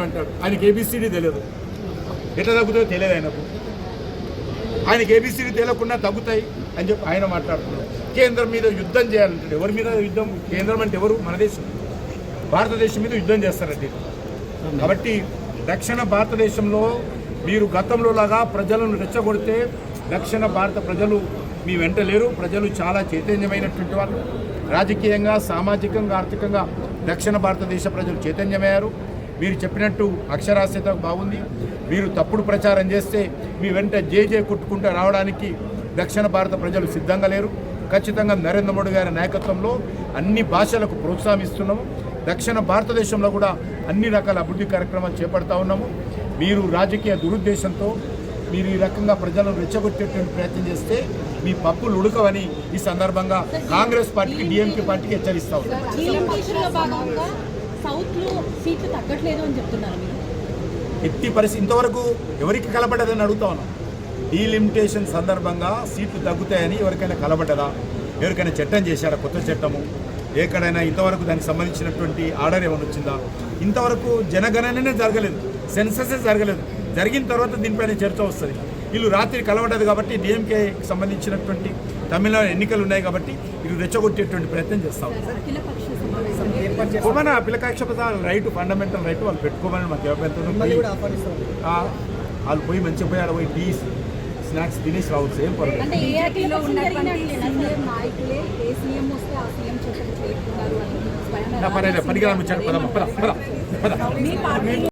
అంటాడు. ఆయనకి ఏబిసిడి తెలియదు. ఎట్లా తగ్గుతుందో తెలియదు ఆయనకు. ఆయనకి ఏబిసిడి తెలియకుండా తగ్గుతాయి అని చెప్పి ఆయన మాట్లాడుతున్నాడు. కేంద్రం మీద యుద్ధం చేయాలంటాడు. ఎవరి మీద యుద్ధం? కేంద్రం అంటే ఎవరు? మన దేశం. భారతదేశం మీద యుద్ధం చేస్తారండి. కాబట్టి దక్షిణ భారతదేశంలో మీరు గతంలో లాగా ప్రజలను రెచ్చగొడితే దక్షిణ భారత ప్రజలు మీ వెంట లేరు. ప్రజలు చాలా చైతన్యమైనటువంటి వాళ్ళు. రాజకీయంగా సామాజికంగా ఆర్థికంగా దక్షిణ భారతదేశ ప్రజలు చైతన్యమయ్యారు. మీరు చెప్పినట్టు అక్షరాస్యత బాగుంది. మీరు తప్పుడు ప్రచారం చేస్తే మీ వెంట జేజే కుట్టుకుంటూ కొట్టుకుంటూ రావడానికి దక్షిణ భారత ప్రజలు సిద్ధంగా లేరు. ఖచ్చితంగా నరేంద్ర మోడీ గారి నాయకత్వంలో అన్ని భాషలకు ప్రోత్సాహిస్తున్నాము. దక్షిణ భారతదేశంలో కూడా అన్ని రకాల అభివృద్ధి కార్యక్రమాలు చేపడతా ఉన్నాము. మీరు రాజకీయ దురుద్దేశంతో మీరు ఈ రకంగా ప్రజలను రెచ్చగొట్టేటువంటి ప్రయత్నం చేస్తే మీ పప్పులు ఉడకవని ఈ సందర్భంగా కాంగ్రెస్ పార్టీకి డిఎంకే పార్టీకి హెచ్చరిస్తా ఉన్నాం. సౌత్లో సీట్లు తగ్గట్లేదు అని చెప్తున్నారు మీరు. ఎట్టి పరిస్థితి ఇంతవరకు ఎవరికి కలపడదని అడుగుతా ఉన్నాం. డీలిమిటేషన్ సందర్భంగా సీట్లు తగ్గుతాయని ఎవరికైనా కలబడ్డదా? ఎవరికైనా చట్టం చేశారా? కొత్త చట్టము? ఎక్కడైనా ఇంతవరకు దానికి సంబంధించినటువంటి ఆర్డర్ ఏమైనా వచ్చిందా? ఇంతవరకు జనగణననే జరగలేదు. సెన్ససే జరగలేదు. జరిగిన తర్వాత దీనిపైన చర్చ వస్తుంది. వీళ్ళు రాత్రి కలవడదు కాబట్టి డిఎంకేకి సంబంధించినటువంటి తమిళనాడు ఎన్నికలు ఉన్నాయి కాబట్టి వీళ్ళు రెచ్చగొట్టేటువంటి ప్రయత్నం చేస్తాం అఖిలపక్ష సమావేశం మన పిల్లకాక్షపత రైట్ ఫండమెంటల్ రైట్ వాళ్ళు పెట్టుకోమని మాకు అభ్యంతరం వాళ్ళు పోయి మంచిగా పోయి ఆడ పోయి టీ స్నాక్స్ తినేసి రావచ్చు ఏం పర్వాలేదు. అంటే ఏ బీజేపీలో అఖిలపక్షం ఉన్నటువంటి జరిగినట్లేనా సీనియర్ నాయకులే ఏ సీఎం వస్తే ఆ సీఎం చెప్పలు చేస్తున్నారు అని స్వయంగా పర్లేదు పనికిరా ముచ్చాడు పదమ్మ పద పద పద మీ పార్టీ